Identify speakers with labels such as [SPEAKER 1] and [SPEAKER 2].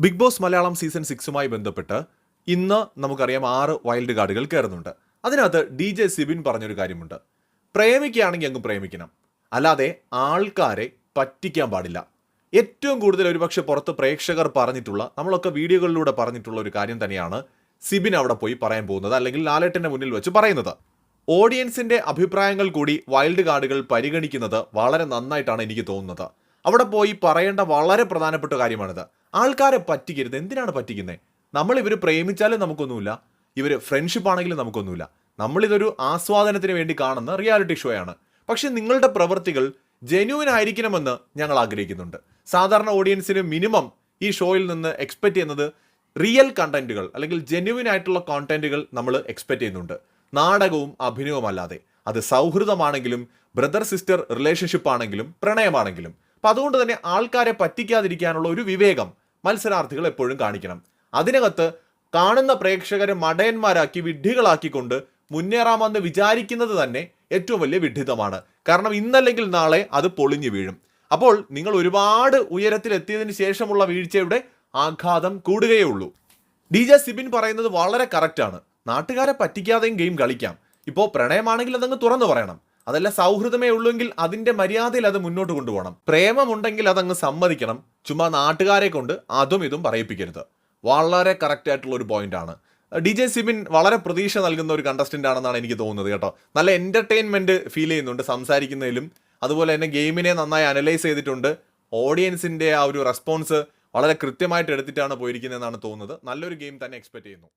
[SPEAKER 1] Big boss Malayalam season സിക്സുമായി ബന്ധപ്പെട്ട് ഇന്ന് നമുക്കറിയാം ആറ് വൈൽഡ് കാർഡുകൾ കയറുന്നുണ്ട്. അതിനകത്ത് ഡി ജെ സിബിൻ പറഞ്ഞൊരു കാര്യമുണ്ട്. പ്രേമിക്കുകയാണെങ്കിൽ അങ്ങ് പ്രേമിക്കണം. അല്ലാതെ ആൾക്കാരെ പറ്റിക്കാൻ പാടില്ല. ഏറ്റവും കൂടുതൽ ഒരുപക്ഷെ പുറത്ത് പ്രേക്ഷകർ പറഞ്ഞിട്ടുള്ള നമ്മളൊക്കെ വീഡിയോകളിലൂടെ പറഞ്ഞിട്ടുള്ള ഒരു കാര്യം തന്നെയാണ് സിബിൻ അവിടെ പോയി പറയാൻ പോകുന്നത് അല്ലെങ്കിൽ ലാലേട്ടന്റെ മുന്നിൽ വെച്ച് പറയുന്നത്. ഓഡിയൻസിന്റെ അഭിപ്രായങ്ങൾ കൂടി വൈൽഡ് കാർഡുകൾ പരിഗണിക്കുന്നത് വളരെ നന്നായിട്ടാണ് എനിക്ക് തോന്നുന്നത്. അവിടെ പോയി പറയേണ്ട വളരെ പ്രധാനപ്പെട്ട കാര്യമാണിത്. ആൾക്കാരെ പറ്റിക്കരുത്. എന്തിനാണ് പറ്റിക്കുന്നത് നമ്മൾ ഇവർ പ്രേമിച്ചാലും നമുക്കൊന്നുമില്ല. ഇവർ ഫ്രണ്ട്ഷിപ്പ് ആണെങ്കിലും നമുക്കൊന്നുമില്ല. നമ്മളിതൊരു ആസ്വാദനത്തിന് വേണ്ടി കാണുന്ന റിയാലിറ്റി ഷോ ആണ്. പക്ഷെ നിങ്ങളുടെ പ്രവൃത്തികൾ ജെന്യൂൻ ആയിരിക്കണമെന്ന് ഞങ്ങൾ ആഗ്രഹിക്കുന്നുണ്ട്. സാധാരണ ഓഡിയൻസിന് മിനിമം ഈ ഷോയിൽ നിന്ന് എക്സ്പെക്ട് ചെയ്യുന്നത് റിയൽ കണ്ടന്റുകൾ അല്ലെങ്കിൽ ജെന്യുവിൻ ആയിട്ടുള്ള കോണ്ടന്റുകൾ നമ്മൾ എക്സ്പെക്ട് ചെയ്യുന്നുണ്ട്. നാടകവും അഭിനയവും അല്ലാതെ. അത് സൗഹൃദമാണെങ്കിലും ബ്രദർ സിസ്റ്റർ റിലേഷൻഷിപ്പ് ആണെങ്കിലും പ്രണയമാണെങ്കിലും. അപ്പം അതുകൊണ്ട് തന്നെ ആൾക്കാരെ പറ്റിക്കാതിരിക്കാനുള്ള ഒരു വിവേകം മത്സരാർത്ഥികൾ എപ്പോഴും കാണിക്കണം. അതിനകത്ത് കാണുന്ന പ്രേക്ഷകരെ മടയന്മാരാക്കി വിഡ്ഢികളാക്കിക്കൊണ്ട് മുന്നേറാമെന്ന് വിചാരിക്കുന്നത് തന്നെ ഏറ്റവും വലിയ വിഡ്ഢിതമാണ് കാരണം ഇന്നല്ലെങ്കിൽ നാളെ അത് പൊളിഞ്ഞു വീഴും. അപ്പോൾ നിങ്ങൾ ഒരുപാട് ഉയരത്തിലെത്തിയതിനു ശേഷമുള്ള വീഴ്ചയുടെ ആഘാതം കൂടുകയേ ഉള്ളൂ ഡി ജെ സിബിൻ പറയുന്നത് വളരെ കറക്റ്റാണ്. നാട്ടുകാരെ പറ്റിക്കാതെയും ഗെയിം കളിക്കാം. ഇപ്പോൾ പ്രണയമാണെങ്കിൽ അതങ്ങ് തുറന്നു പറയണം. അതല്ല സൗഹൃദമേ ഉള്ളൂവെങ്കിൽ അതിന്റെ മര്യാദയിൽ അത് മുന്നോട്ട് കൊണ്ടുപോകണം. പ്രേമമുണ്ടെങ്കിൽ അതങ്ങ് സമ്മതിക്കണം. ചുമ്മാ നാട്ടുകാരെ കൊണ്ട് അതും ഇതും പറയിപ്പിക്കരുത്. വളരെ കറക്റ്റ് ആയിട്ടുള്ള ഒരു പോയിന്റ് ആണ്. ഡി ജെ സിബിൻ വളരെ പ്രതീക്ഷ നൽകുന്ന ഒരു കണ്ടസ്റ്റന്റ് ആണെന്നാണ് എനിക്ക് തോന്നുന്നത് കേട്ടോ. നല്ല എന്റർടൈൻമെന്റ് ഫീൽ ചെയ്യുന്നുണ്ട് സംസാരിക്കുന്നതിലും. അതുപോലെ തന്നെ ഗെയിമിനെ നന്നായി അനലൈസ് ചെയ്തിട്ടുണ്ട്. ഓഡിയൻസിന്റെ ആ ഒരു റെസ്പോൺസ് വളരെ കൃത്യമായിട്ട് എടുത്തിട്ടാണ് പോയിരിക്കുന്നതെന്നാണ് തോന്നുന്നത്. നല്ലൊരു ഗെയിം തന്നെ എക്സ്പെക്ട് ചെയ്യുന്നു.